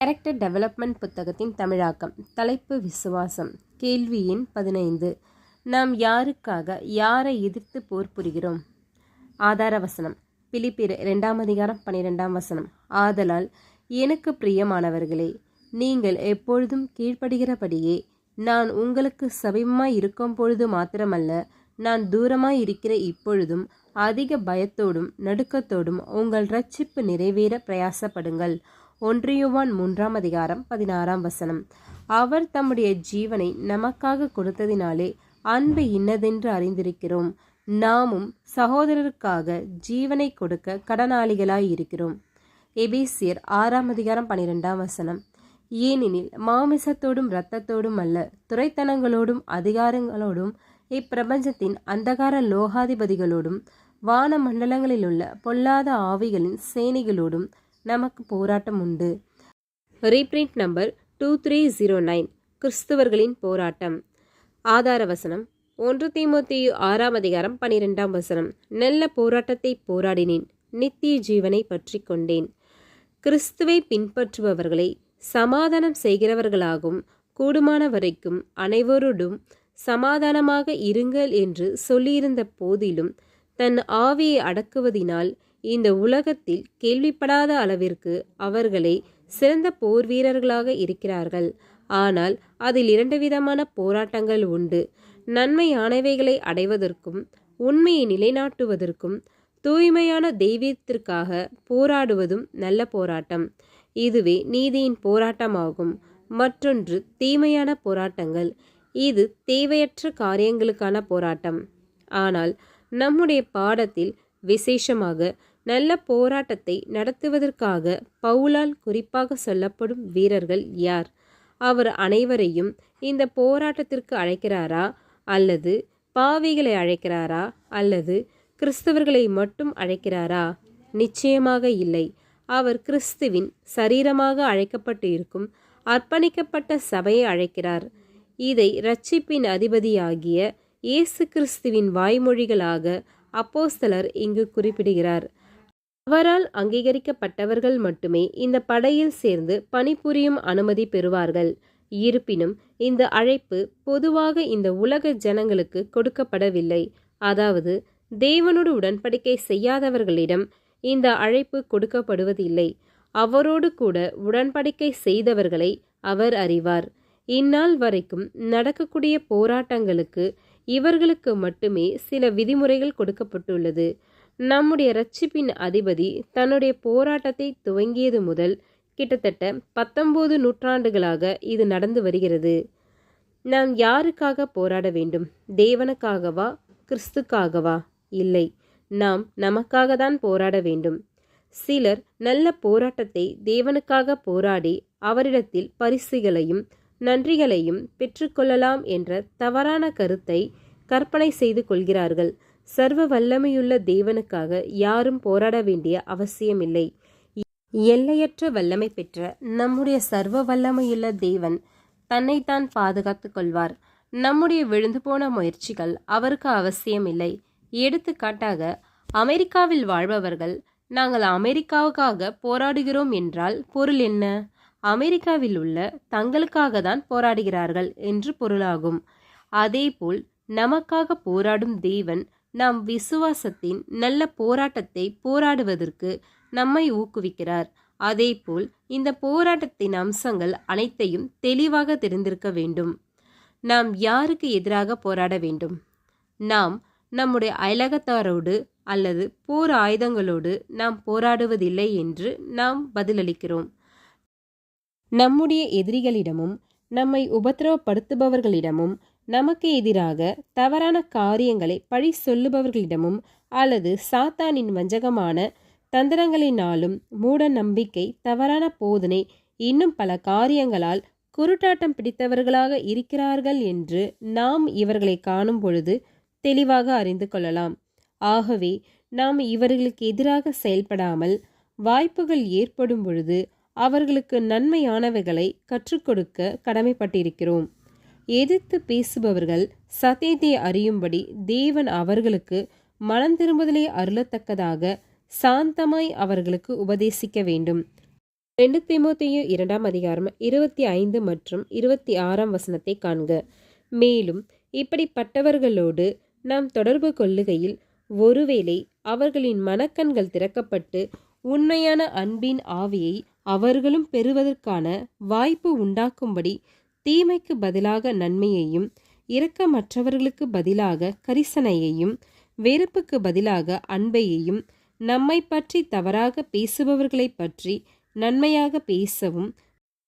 Character development புத்தகத்தின் தமிழாக்கம். தலைப்பு விசுவாசம். கேள்வி எண் பதினைந்து. நாம் யாருக்காக யாரை எதிர்த்து போர் புரிகிறோம்? ஆதார வசனம். பிலிப்பியர் இரண்டாம் அதிகாரம் பனிரெண்டாம் வசனம். ஆதலால் எனக்கு பிரியமானவர்களே நீங்கள் எப்பொழுதும் கீழ்ப்படுகிறபடியே நான் உங்களுக்கு சமீபமாய் இருக்கும் பொழுது மாத்திரமல்ல நான் தூரமாய் இருக்கிற இப்பொழுதும் அதிக பயத்தோடும் நடுக்கத்தோடும் உங்கள் ரட்சிப்பு நிறைவேற பிரயாசப்படுங்கள். ஒன்றியுவான் மூன்றாம் அதிகாரம் பதினாறாம் வசனம். அவர் தம்முடைய ஜீவனை நமக்காக கொடுத்ததினாலே அன்பு இன்னதென்று அறிந்திருக்கிறோம். நாமும் சகோதரருக்காக ஜீவனை கொடுக்க கடனாளிகளாய் இருக்கிறோம். எபேசியர் ஆறாம் அதிகாரம் பனிரெண்டாம் வசனம். ஏனெனில் மாமிசத்தோடும் இரத்தத்தோடும் அல்ல துறைத்தனங்களோடும் அதிகாரங்களோடும் இப்பிரபஞ்சத்தின் அந்தகார லோகாதிபதிகளோடும் வான மண்டலங்களிலுள்ள பொல்லாத ஆவிகளின் சேனைகளோடும் நமக்கு போராட்டம் உண்டு. Reprint number two three zero nine கிறிஸ்துவர்களின் போராட்டம். ஆதார வசனம் ஒன்று தீமோத்தேயு ஆறாம் அதிகாரம் பனிரெண்டாம் வசனம். நல்ல போராட்டத்தை போராடினேன் நித்திய ஜீவனை பற்றி கொண்டேன். கிறிஸ்துவை பின்பற்றுபவர்களை சமாதானம் செய்கிறவர்களாகும் கூடுமான வரைக்கும் அனைவரோடும் சமாதானமாக இருங்கள் என்று சொல்லியிருந்த போதிலும் தன் ஆவியை அடக்குவதினால் இந்த உலகத்தில் கேள்விப்படாத அளவிற்கு அவர்களை சிறந்த போர் வீரர்களாக இருக்கிறார்கள். ஆனால் அதில் இரண்டு விதமான போராட்டங்கள் உண்டு. நன்மையானவைகளை அடைவதற்கும் உண்மையை நிலைநாட்டுவதற்கும் தூய்மையான தெய்வீகத்திற்காக போராடுவதும் நல்ல போராட்டம். இதுவே நீதியின் போராட்டமாகும். மற்றொன்று தீமையான போராட்டங்கள். இது தேவையற்ற காரியங்களுக்கான போராட்டம். ஆனால் நம்முடைய பாடத்தில் விசேஷமாக நல்ல போராட்டத்தை நடத்துவதற்காக பவுலால் குறிப்பாக சொல்லப்படும் வீரர்கள் யார்? அவர் அனைவரையும் இந்த போராட்டத்திற்கு அழைக்கிறாரா? அல்லது பாவிகளை அழைக்கிறாரா? அல்லது கிறிஸ்தவர்களை மட்டும் அழைக்கிறாரா? நிச்சயமாக இல்லை. அவர் கிறிஸ்துவின் சரீரமாக அழைக்கப்பட்டு இருக்கும் அர்ப்பணிக்கப்பட்ட சபையை அழைக்கிறார். இதை ரட்சிப்பின் அதிபதியாகிய இயேசு கிறிஸ்துவின் வாய்மொழிகளாக அப்போஸ்தலர் இங்கு குறிப்பிடுகிறார். அவரால் அங்கீகரிக்கப்பட்டவர்கள் மட்டுமே இந்த படையில் சேர்ந்து பணிபுரியும் அனுமதி பெறுவார்கள். இருப்பினும் இந்த அழைப்பு பொதுவாக இந்த உலக ஜனங்களுக்கு கொடுக்கப்படவில்லை. அதாவது தேவனோடு உடன்படிக்கை செய்யாதவர்களிடம் இந்த அழைப்பு கொடுக்கப்படுவதில்லை. அவரோடு கூட உடன்படிக்கை செய்தவர்களை அவர் அறிவார். இந்நாள் வரைக்கும் நடக்கக்கூடிய போராட்டங்களுக்கு இவர்களுக்கு மட்டுமே சில விதிமுறைகள் கொடுக்கப்பட்டுள்ளது. நம்முடைய ரட்சிப்பின் அதிபதி தன்னுடைய போராட்டத்தை துவங்கியது முதல் கிட்டத்தட்ட பத்தொன்பது நூற்றாண்டுகளாக இது நடந்து வருகிறது. நாம் யாருக்காக போராட வேண்டும்? தேவனுக்காகவா? கிறிஸ்துக்காகவா? இல்லை. நாம் நமக்காக தான் போராட வேண்டும். சிலர் நல்ல போராட்டத்தை தேவனுக்காக போராடி அவரிடத்தில் பரிசுகளையும் நன்றிகளையும் பெற்றுக்கொள்ளலாம் என்ற தவறான கருத்தை கற்பனை செய்து கொள்கிறார்கள். சர்வ வல்லமையுள்ள தேவனுக்காக யாரும் போராட வேண்டிய அவசியமில்லை. எல்லையற்ற வல்லமை பெற்ற நம்முடைய சர்வ வல்லமையுள்ள தேவன் தன்னைத்தான் பாதுகாத்துக் கொள்வார். நம்முடைய விழுந்து போன முயற்சிகள் அவருக்கு அவசியமில்லை. எடுத்துக்காட்டாக அமெரிக்காவில் வாழ்பவர்கள் நாங்கள் அமெரிக்காவுக்காக போராடுகிறோம் என்றால் பொருள் என்ன? அமெரிக்காவில் உள்ள தங்களுக்காக தான் போராடுகிறார்கள் என்று பொருளாகும். அதேபோல் நமக்காக போராடும் தேவன் நாம் விசுவாசத்தின் நல்ல போராட்டத்தை போராடுவதற்கு நம்மை ஊக்குவிக்கிறார். அதேபோல் இந்த போராட்டத்தின் அம்சங்கள் அனைத்தையும் தெளிவாக தெரிந்திருக்க வேண்டும். நாம் யாருக்கு எதிராக போராட வேண்டும்? நாம் நம்முடைய அயலகத்தாரோடு அல்லது போர் ஆயுதங்களோடு நாம் போராடுவதில்லை என்று நாம் பதிலளிக்கிறோம். நம்முடைய எதிரிகளிடமும் நம்மை உபத்திரவப்படுத்துபவர்களிடமும் நமக்கு எதிராக தவறான காரியங்களை பழி சொல்லுபவர்களிடமும் அல்லது சாத்தானின் வஞ்சகமான தந்திரங்களினாலும் மூட நம்பிக்கை தவறான போதனை இன்னும் பல காரியங்களால் குருட்டாட்டம் பிடித்தவர்களாக இருக்கிறார்கள் என்று நாம் இவர்களை காணும் பொழுது தெளிவாக அறிந்து கொள்ளலாம். ஆகவே நாம் இவர்களுக்கு எதிராக செயல்படாமல் வாய்ப்புகள் ஏற்படும் பொழுது அவர்களுக்கு நன்மையானவைகளை கற்றுக்கொடுக்க கடமைப்பட்டிருக்கிறோம். எதிர்த்து பேசுபவர்கள் சத்தியத்தை அறியும்படி தேவன் அவர்களுக்கு மனம் திரும்புதலை அருளத்தக்கதாக சாந்தமாய் அவர்களுக்கு உபதேசிக்க வேண்டும். ரெண்டு தீமோத்தேயு இரண்டாம் அதிகாரம் இருபத்தி ஐந்து மற்றும் இருபத்தி ஆறாம் வசனத்தை காண்க. மேலும் இப்படிப்பட்டவர்களோடு நாம் தொடர்பு கொள்ளுகையில் ஒருவேளை அவர்களின் மனக்கண்கள் திறக்கப்பட்டு உண்மையான அன்பின் ஆவியை அவர்களும் பெறுவதற்கான வாய்ப்பு உண்டாக்கும்படி தீமைக்கு பதிலாக நன்மையையும் இரக்கமற்றவர்களுக்கு பதிலாக கரிசனையையும் வெறுப்புக்கு பதிலாக அன்பையையும் நம்மை பற்றி தவறாக பேசுபவர்களை பற்றி நன்மையாக பேசவும்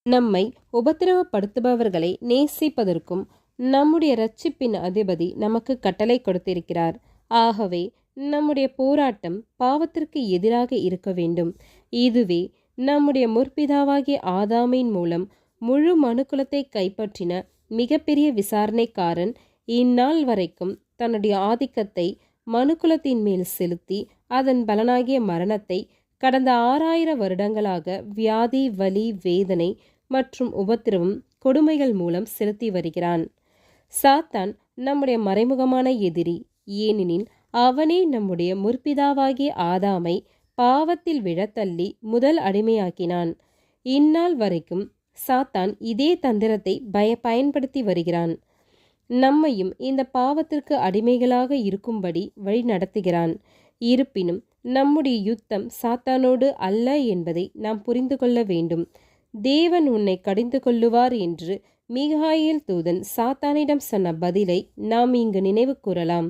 நம்மை உபத்திரவப்படுத்துபவர்களை நேசிப்பதற்கும் நம்முடைய ரட்சிப்பின் அதிபதி நமக்கு கட்டளை கொடுத்திருக்கிறார். ஆகவே நம்முடைய போராட்டம் பாவத்திற்கு எதிராக இருக்க வேண்டும். இதுவே நம்முடைய முற்பிதாவாகிய ஆதாமின் மூலம் முழு மனுக்குலத்தை கைப்பற்றின மிகப்பெரிய விசாரணைக்காரன் இந்நாள் வரைக்கும் தன்னுடைய ஆதிக்கத்தை மனுக்குலத்தின் மேல் செலுத்தி அதன் பலனாகிய மரணத்தை கடந்த ஆறாயிரம் வருடங்களாக வியாதி வலி வேதனை மற்றும் உபத்திரவம் கொடுமைகள் மூலம் செலுத்தி வருகிறான். சாத்தான் நம்முடைய மறைமுகமான எதிரி ஏனெனில் அவனே நம்முடைய முற்பிதாவாகிய ஆதாமை பாவத்தில் விழத்தள்ளி முதல் அடிமையாக்கினான். இந்நாள் வரைக்கும் சாத்தான் இதே தந்திரத்தை பய பயன்படுத்தி வருகிறான். நம்மையும் இந்த பாவத்திற்கு அடிமைகளாக இருக்கும்படி வழி நடத்துகிறான். இருப்பினும் நம்முடைய யுத்தம் சாத்தானோடு அல்ல என்பதை நாம் புரிந்து கொள்ள வேண்டும். தேவன் உன்னை கடிந்து கொள்ளுவார் என்று மிகாயில் தூதன் சாத்தானிடம் சொன்ன பதிலை நாம் இங்கு நினைவு கூறலாம்.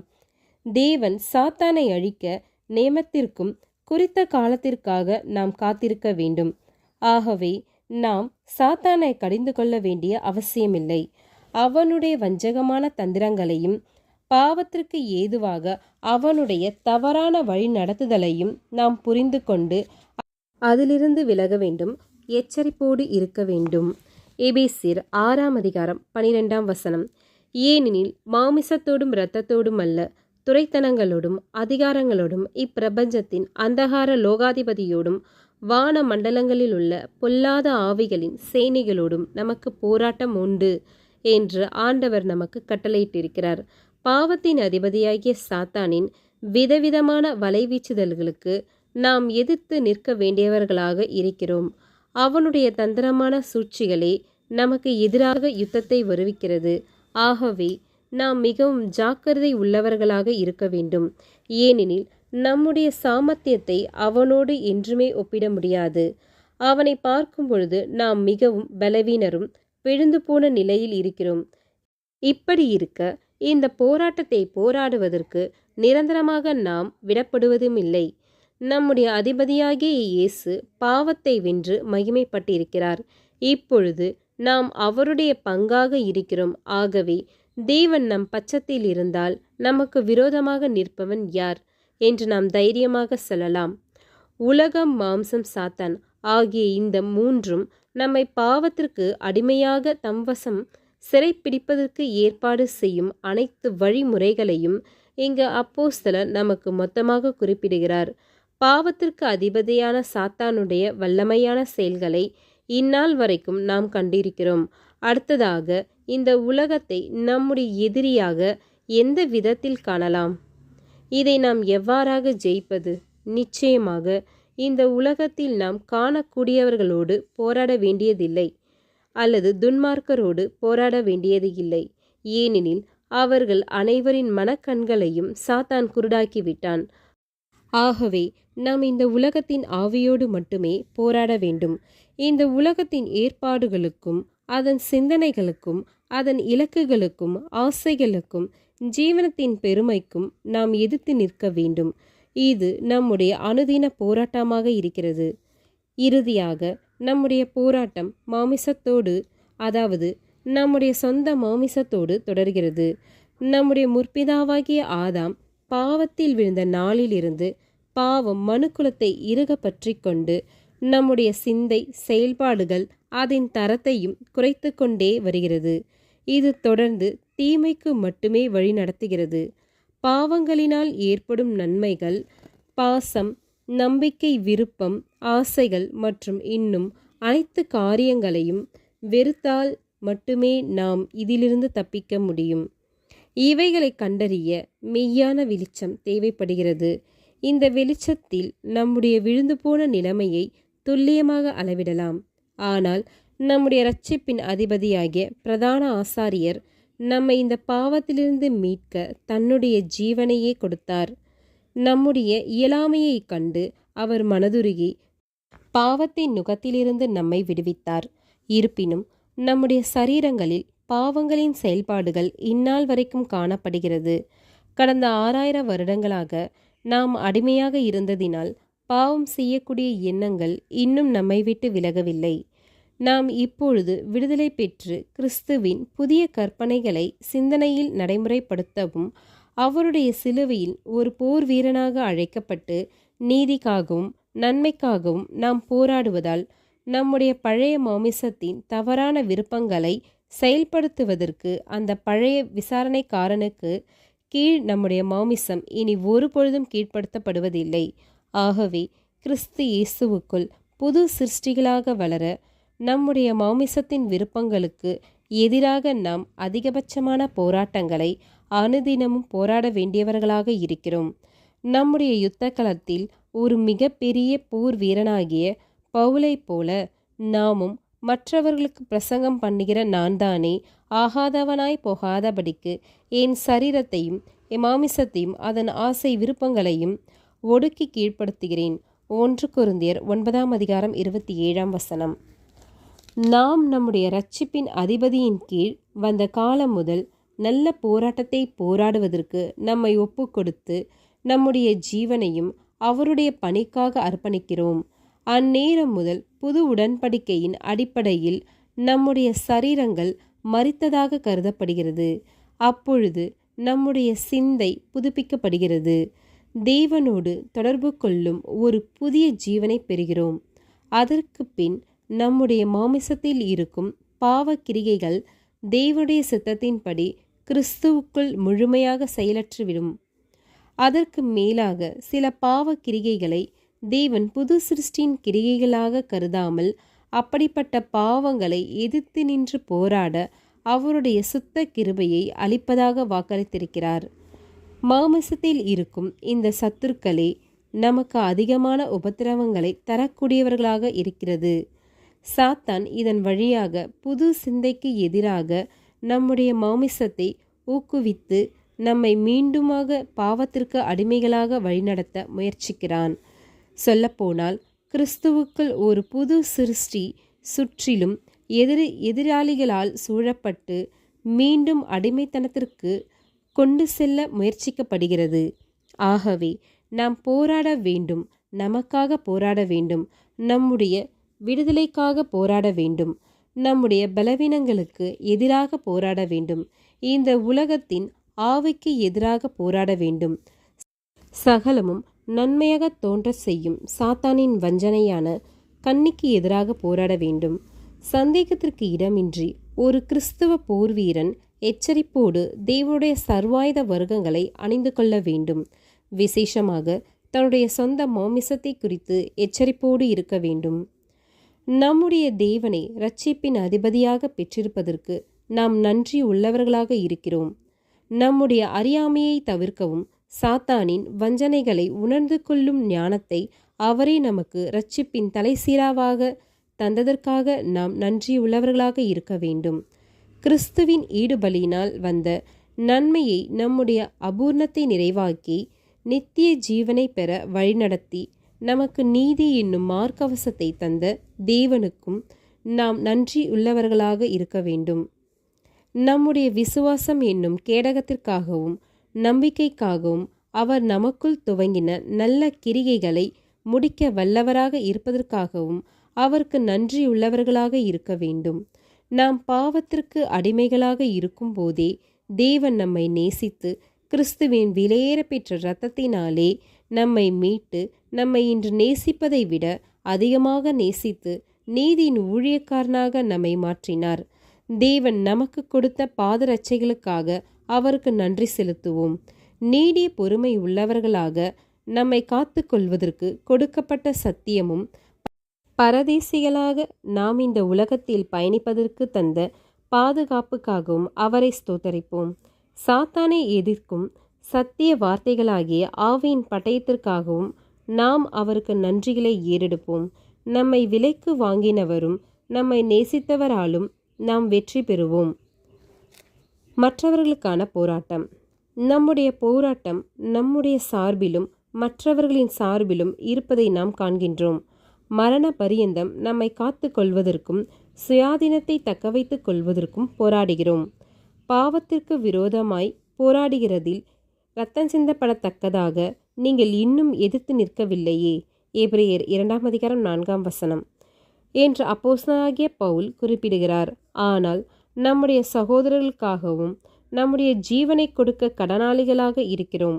தேவன் சாத்தானை அழிக்க நேமத்திற்கும் குறித்த காலத்திற்காக நாம் காத்திருக்க வேண்டும். ஆகவே நாம் சாத்தானை கடிந்து கொள்ள வேண்டிய அவசியமில்லை. அவனுடைய வஞ்சகமான தந்திரங்களையும் பாவத்திற்கு ஏதுவாக அவனுடைய தவறான வழி நடத்துதலையும் நாம் புரிந்து கொண்டு அதிலிருந்து விலக வேண்டும் எச்சரிப்போடு இருக்க வேண்டும். எபேசிர் ஆறாம் அதிகாரம் பனிரெண்டாம் வசனம். ஏனெனில் மாமிசத்தோடும் இரத்தத்தோடும் அல்ல துறைத்தனங்களோடும் அதிகாரங்களோடும் இப்பிரபஞ்சத்தின் அந்தகார லோகாதிபதியோடும் வான மண்டலங்களில் உள்ள பொல்லாத ஆவிகளின் சேனைகளோடும் நமக்கு போராட்டம் உண்டு என்று ஆண்டவர் நமக்கு கட்டளையிட்டிருக்கிறார். பாவத்தின் அதிபதியாகிய சாத்தானின் விதவிதமான வலைவீச்சுதல்களுக்கு நாம் எதிர்த்து நிற்க வேண்டியவர்களாக இருக்கிறோம். அவனுடைய தந்திரமான சூழ்ச்சிகளே நமக்கு எதிராக யுத்தத்தை வருவிக்கிறது. ஆகவே நாம் மிகவும் ஜாக்கிரதை உள்ளவர்களாக இருக்க வேண்டும். ஏனெனில் நம்முடைய சாமர்த்தியத்தை அவனோடு என்றுமே ஒப்பிட முடியாது. அவனை பார்க்கும் பொழுது நாம் மிகவும் பலவீனரும் விழுந்து போன நிலையில் இருக்கிறோம். இப்படி இருக்க இந்த போராட்டத்தை போராடுவதற்கு நிரந்தரமாக நாம் விடப்படுவதும் இல்லை நம்முடைய அதிபதியாகிய இயேசு பாவத்தை வென்று மகிமைப்பட்டிருக்கிறார். இப்பொழுது நாம் அவருடைய பங்காக இருக்கிறோம். ஆகவே தேவன் நம் பச்சத்தில் இருந்தால் நமக்கு விரோதமாக நிற்பவன் யார்? என்று நாம் தைரியமாக சொல்லலாம். உலகம் மாம்சம் சாத்தான் ஆகிய இந்த மூன்றும் நம்மை பாவத்திற்கு அடிமையாக தம்வசம் சிறைப்பிடிப்பதற்கு ஏற்பாடு செய்யும் அனைத்து வழிமுறைகளையும் இங்கு அப்போஸ்தலர் நமக்கு மொத்தமாக குறிப்பிடுகிறார். பாவத்திற்கு அதிபதியான சாத்தானுடைய வல்லமையான செயல்களை இந்நாள் வரைக்கும் நாம் கண்டிருக்கிறோம். அடுத்ததாக இந்த உலகத்தை நம்முடைய எதிரியாக எந்த விதத்தில் காணலாம்? இதை நாம் எவ்வாறாக ஜெயிப்பது? நிச்சயமாக இந்த உலகத்தில் நாம் காணக்கூடியவர்களோடு போராட வேண்டியதில்லை அல்லது துன்மார்க்கரோடு போராட வேண்டியது இல்லை ஏனெனில் அவர்கள் அனைவரின் மனக்கண்களையும் சாத்தான் குருடாக்கிவிட்டான் ஆகவே நாம் இந்த உலகத்தின் ஆவியோடு மட்டுமே போராட வேண்டும். இந்த உலகத்தின் ஏற்பாடுகளுக்கும் அதன் சிந்தனைகளுக்கும் அதன் இலக்குகளுக்கும் ஆசைகளுக்கும் ஜீவனத்தின் பெருமைக்கும் நாம் எதிர்த்து நிற்க வேண்டும். இது நம்முடைய அனுதின போராட்டமாக இருக்கிறது. இறுதியாக நம்முடைய போராட்டம் மாமிசத்தோடு அதாவது நம்முடைய சொந்த மாமிசத்தோடு தொடர்கிறது. நம்முடைய முற்பிதாவாகிய ஆதாம் பாவத்தில் விழுந்த நாளிலிருந்து பாவம் மனுக்குலத்தை இறுக பற்றி கொண்டு நம்முடைய சிந்தை செயல்பாடுகள் அதன் தரத்தையும் குறைத்து கொண்டே வருகிறது. இது தொடர்ந்து தீமைக்கு மட்டுமே வழிநடத்துகிறது பாவங்களினால் ஏற்படும் நன்மைகள் பாசம் நம்பிக்கை விருப்பம் ஆசைகள் மற்றும் இன்னும் அனைத்து காரியங்களையும் வெறுத்தால் மட்டுமே நாம் இதிலிருந்து தப்பிக்க முடியும். இவைகளை கண்டறிய மெய்யான வெளிச்சம் தேவைப்படுகிறது. இந்த வெளிச்சத்தில் நம்முடைய விழுந்து போன நிலைமையை துல்லியமாக அளவிடலாம். ஆனால் நம்முடைய இரட்சிப்பின் அதிபதியாகிய பிரதான ஆசாரியர் நம்மை இந்த பாவத்திலிருந்து மீட்க தன்னுடைய ஜீவனையே கொடுத்தார். நம்முடைய இயலாமையைக் கண்டு அவர் மனதுருகி பாவத்தின் நுகத்திலிருந்து நம்மை விடுவித்தார். இருப்பினும் நம்முடைய சரீரங்களில் பாவங்களின் செயல்பாடுகள் இந்நாள் வரைக்கும் காணப்படுகிறது. கடந்த ஆறாயிரம் வருடங்களாக நாம் அடிமையாக இருந்ததினால் பாவம் செய்யக்கூடிய எண்ணங்கள் இன்னும் நம்மை விட்டு விலகவில்லை. நாம் இப்பொழுது விடுதலை பெற்று கிறிஸ்துவின் புதிய கற்பனைகளை சிந்தனையில் நடைமுறைப்படுத்தவும் அவருடைய சிலுவையில் ஒரு போர் வீரனாக அழைக்கப்பட்டு நீதிக்காகவும் நன்மைக்காகவும் நாம் போராடுவதால் நம்முடைய பழைய மாமிசத்தின் தவறான விருப்பங்களை செயல்படுத்துவதற்கு அந்த பழைய விசாரணைக்காரனுக்கு கீழ் நம்முடைய மாமிசம் இனி ஒருபொழுதும் கீழ்ப்படுத்தப்படுவதில்லை. ஆகவே கிறிஸ்து இயேசுவுக்குள் புது சிருஷ்டிகளாக வளர நம்முடைய மாமிசத்தின் விருப்பங்களுக்கு எதிராக நாம் அதிகபட்சமான போராட்டங்களை அனுதினமும் போராட வேண்டியவர்களாக இருக்கிறோம். நம்முடைய யுத்த களத்தில் ஒரு மிகப்பெரிய போர் வீரனாகிய பவுலைப் போல நாமும் மற்றவர்களுக்கு பிரசங்கம் பண்ணுகிற நான் தானே ஆகாதவனாய் போகாதபடிக்கு என் சரீரத்தையும் என் மாமிசத்தையும் அதன் ஆசை விருப்பங்களையும் ஒடுக்கி கீழ்ப்படுத்துகிறேன். ஒன்று குருந்தியர் ஒன்பதாம் அதிகாரம் இருபத்தி ஏழாம் வசனம். நாம் நம்முடைய ரட்சிப்பின் அதிபதியின் கீழ் வந்த காலம் முதல் நல்ல போராட்டத்தை போராடுவதற்கு நம்மை ஒப்பு கொடுத்து நம்முடைய ஜீவனையும் அவருடைய பணிக்காக அர்ப்பணிக்கிறோம். அந்நேரம் முதல் புது உடன்படிக்கையின் அடிப்படையில் நம்முடைய சரீரங்கள் மறித்ததாக கருதப்படுகிறது. அப்பொழுது நம்முடைய சிந்தை புதுப்பிக்கப்படுகிறது. தேவனோடு தொடர்பு கொள்ளும் ஒரு புதிய ஜீவனை பெறுகிறோம். அதற்கு பின் நம்முடைய மாமிசத்தில் இருக்கும் பாவ கிரிகைகள் தேவனுடைய சித்தத்தின்படி கிறிஸ்துவுக்குள் முழுமையாக செயலற்றுவிடும். அதற்கு மேலாக சில பாவ கிரிகைகளை தேவன் புது சிருஷ்டியின் கிரிகைகளாக கருதாமல் அப்படிப்பட்ட பாவங்களை எதிர்த்து நின்று போராட அவருடைய சுத்த கிருபையை அளிப்பதாக வாக்களித்திருக்கிறார். மாமிசத்தில் இருக்கும் இந்த சத்துருக்களே நமக்கு அதிகமான உபத்திரவங்களை தரக்கூடியவர்களாக இருக்கிறது. சாத்தான் இதன் வழியாக புது சிந்தைக்கு எதிராக நம்முடைய மாமிசத்தை ஊக்குவித்து நம்மை மீண்டுமாக பாவத்திற்கு அடிமைகளாக வழிநடத்த முயற்சிக்கிறான். சொல்லப்போனால் கிறிஸ்துவுக்குள் ஒரு புது சிருஷ்டி சுற்றிலும் எதிரி எதிராளிகளால் சூழப்பட்டு மீண்டும் அடிமைத்தனத்திற்கு கொண்டு செல்ல முயற்சிக்கப்படுகிறது. ஆகவே நாம் போராட வேண்டும் நமக்காக போராட வேண்டும். நம்முடைய விடுதலைக்காக போராட வேண்டும். நம்முடைய பலவீனங்களுக்கு எதிராக போராட வேண்டும். இந்த உலகத்தின் ஆவைக்கு எதிராக போராட வேண்டும். சகலமும் நன்மையாக தோன்ற செய்யும் சாத்தானின் வஞ்சனையான கண்ணிக்கு எதிராக போராட வேண்டும். சந்தேகத்திற்கு இடமின்றி ஒரு கிறிஸ்துவ போர்வீரன் எச்சரிப்போடு தேவனுடைய சர்வாயுத வர்க்கங்களை அணிந்து கொள்ள வேண்டும். விசேஷமாக தன்னுடைய சொந்த மாமிசத்தை குறித்து எச்சரிப்போடு இருக்க வேண்டும். நம்முடைய தேவனை ரட்சிப்பின் அதிபதியாக பெற்றிருப்பதற்கு நாம் நன்றி உள்ளவர்களாக இருக்கிறோம். நம்முடைய அறியாமையை தவிர்க்கவும் சாத்தானின் வஞ்சனைகளை உணர்ந்து கொள்ளும் ஞானத்தை அவரே நமக்கு ரட்சிப்பின் தலைசீராவாக தந்ததற்காக நாம் நன்றியுள்ளவர்களாக இருக்க வேண்டும். கிறிஸ்துவின் ஈடுபலியினால் வந்த நன்மையை நம்முடைய அபூர்ணத்தை நிறைவாக்கி நித்திய ஜீவனை பெற வழிநடத்தி நமக்கு நீதி என்னும் மார்க்கவசத்தை தந்த தேவனுக்கும் நாம் நன்றி உள்ளவர்களாக இருக்க வேண்டும். நம்முடைய விசுவாசம் என்னும் கேடகத்திற்காகவும் நம்பிக்கைக்காகவும் அவர் நமக்குள் துவங்கின நல்ல கிரிகைகளை முடிக்க வல்லவராக இருப்பதற்காகவும் அவருக்கு நன்றியுள்ளவர்களாக இருக்க வேண்டும். நாம் பாவத்திற்கு அடிமைகளாக இருக்கும் போதே தேவன் நம்மை நேசித்து கிறிஸ்துவின் விலையேற பெற்ற இரத்தத்தினாலே நம்மை மீட்டு நம்மை இன்று நேசிப்பதை விட அதிகமாக நேசித்து நீதியின் ஊழியக்காரனாக நம்மை மாற்றினார். தேவன் நமக்கு கொடுத்த பாதரட்சைகளுக்காக அவருக்கு நன்றி செலுத்துவோம். நீடிய பொறுமை உள்ளவர்களாக நம்மை காத்து கொள்வதற்கு கொடுக்கப்பட்ட சத்தியமும் பரதேசிகளாக நாம் இந்த உலகத்தில் பயணிப்பதற்கு தந்த பாதுகாப்புக்காகவும் அவரை ஸ்தோத்தரிப்போம். சாத்தானை எதிர்க்கும் சத்திய வார்த்தைகளாகிய ஆவியின் பட்டயத்திற்காகவும் நாம் அவருக்கு நன்றிகளை ஏறெடுப்போம். நம்மை விலைக்கு வாங்கினவரும் நம்மை நேசித்தவராலும் நாம் வெற்றி பெறுவோம். மற்றவர்களுக்கான போராட்டம். நம்முடைய போராட்டம் நம்முடைய சார்பிலும் மற்றவர்களின் சார்பிலும் இருப்பதை நாம் காண்கின்றோம். மரண பரியந்தம் நம்மை காத்து கொள்வதற்கும் சுயாதீனத்தை தக்கவைத்துக் கொள்வதற்கும் போராடுகிறோம். பாவத்திற்கு விரோதமாய் போராடுகிறதில் ரத்தம் சிந்தப்படத்தக்கதாக நீங்கள் இன்னும் எதிர்த்து நிற்கவில்லையே. ஏப்ரேயர் இரண்டாம் அதிகாரம் நான்காம் வசனம். என்று அப்போசனாகிய பவுல் குறிப்பிடுகிறார். ஆனால் நம்முடைய சகோதரர்களுக்காகவும் நம்முடைய ஜீவனை கொடுக்க கடனாளிகளாக இருக்கிறோம்.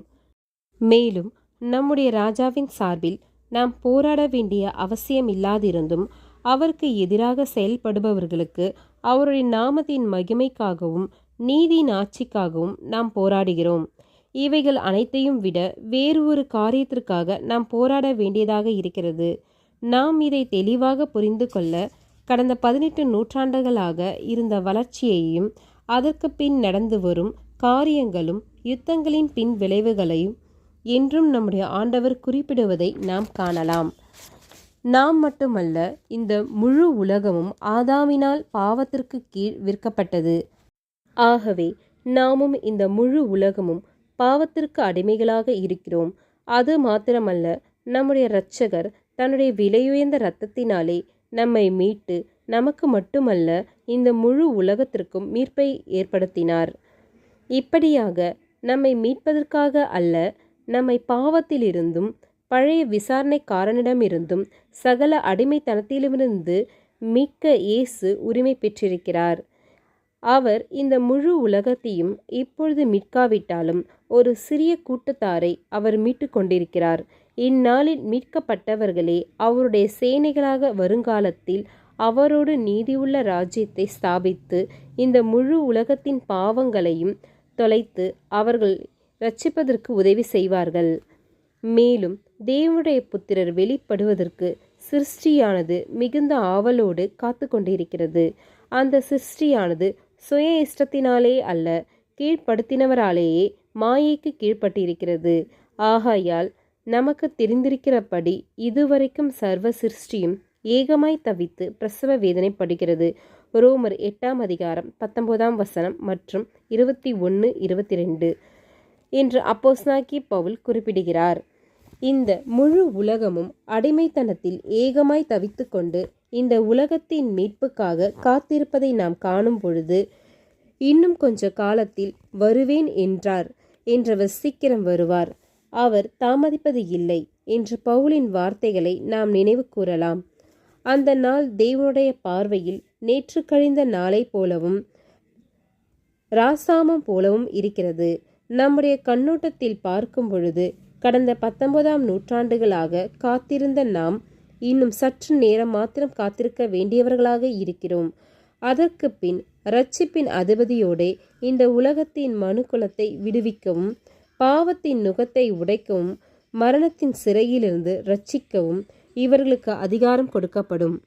மேலும் நம்முடைய ராஜாவின் சார்பில் நாம் போராட வேண்டிய அவசியம் இல்லாதிருந்தும் அவருக்கு எதிராக செயல்படுபவர்களுக்கு அவருடைய நாமத்தின் மகிமைக்காகவும் நீதியின் ஆட்சிக்காகவும் நாம் போராடுகிறோம். இவைகள் அனைத்தையும் விட வேறு ஒரு காரியத்திற்காக நாம் போராட வேண்டியதாக இருக்கிறது. நாம் இதை தெளிவாக புரிந்து கொள்ள கடந்த பதினெட்டு நூற்றாண்டுகளாக இருந்த வளர்ச்சியையும் அதற்கு பின் நடந்து வரும் காரியங்களும் யுத்தங்களின் பின் விளைவுகளையும் என்றும் நம்முடைய ஆண்டவர் குறிப்பிடுவதை நாம் காணலாம். நாம் மட்டுமல்ல இந்த முழு உலகமும் ஆதாமினால் பாவத்திற்கு கீழ் விற்கப்பட்டது. ஆகவே நாமும் இந்த முழு உலகமும் பாவத்திற்கு அடிமைகளாக இருக்கிறோம். அது மாத்திரமல்ல நம்முடைய இரட்சகர் தன்னுடைய விலையுயர்ந்த இரத்தத்தினாலே நம்மை மீட்டு நமக்கு மட்டுமல்ல இந்த முழு உலகத்திற்கும் மீட்பை ஏற்படுத்தினார். இப்படியாக நம்மை மீட்பதற்காக அல்ல நம்மை பாவத்திலிருந்தும் பழைய விசாரணைக்காரனிடமிருந்தும் சகல அடிமைத்தனத்திலிருந்து மீட்க இயேசு உரிமை பெற்றிருக்கிறார். அவர் இந்த முழு உலகத்தையும் இப்பொழுது மீட்காவிட்டாலும் ஒரு சிறிய கூட்டத்தாரை அவர் மீட்டு கொண்டிருக்கிறார் இந்நாளில் மீட்கப்பட்டவர்களே அவருடைய சேனைகளாக வருங்காலத்தில் அவரோடு நீதியுள்ள ராஜ்யத்தை ஸ்தாபித்து இந்த முழு உலகத்தின் பாவங்களையும் தொலைத்து அவர்கள் ரட்சிப்பதற்கு உதவி செய்வார்கள். மேலும் தேவனுடைய புத்திரர் வெளிப்படுவதற்கு சிருஷ்டியானது மிகுந்த ஆவலோடு காத்து கொண்டிருக்கிறது அந்த சிருஷ்டியானது சுய இஷ்டத்தினாலே அல்ல கீழ்ப்படுத்தினவராலேயே மாயைக்கு கீழ்ப்பட்டிருக்கிறது. ஆகையால் நமக்கு தெரிந்திருக்கிறபடி இதுவரைக்கும் சர்வ சிருஷ்டியும் ஏகமாய் தவித்து பிரசவ வேதனைப்படுகிறது. ரோமர் எட்டாம் அதிகாரம் பத்தொன்பதாம் வசனம் மற்றும் இருபத்தி ஒன்று இருபத்தி ரெண்டு என்று அப்போஸ்னாக்கி பவுல் குறிப்பிடுகிறார். இந்த முழு உலகமும் அடிமைத்தனத்தில் ஏகமாய் தவித்துக்கொண்டு இந்த உலகத்தின் மீட்புக்காக காத்திருப்பதை நாம் காணும் பொழுது இன்னும் கொஞ்ச காலத்தில் வருவேன் என்றார். என்றவர் சீக்கிரம் வருவார். அவர் தாமதிப்பது இல்லை என்று பவுலின் வார்த்தைகளை நாம் நினைவு கூறலாம். அந்த நாள் தேவனுடைய பார்வையில் நேற்று கழிந்த நாளை போலவும் ராசாமம் போலவும் இருக்கிறது. நம்முடைய கண்ணோட்டத்தில் பார்க்கும் பொழுது கடந்த பத்தொன்பதாம் நூற்றாண்டுகளாக காத்திருந்த நாம் இன்னும் சற்று நேரம் மாத்திரம் காத்திருக்க வேண்டியவர்களாக இருக்கிறோம். அதற்கு பின் ரட்சிப்பின் அதிபதியோடே இந்த உலகத்தின் மனுக்குலத்தை விடுவிக்கவும் பாவத்தின் நுகத்தை உடைக்கவும் மரணத்தின் சிறையிலிருந்து ரட்சிக்கவும் இவர்களுக்கு அதிகாரம் கொடுக்கப்படும்.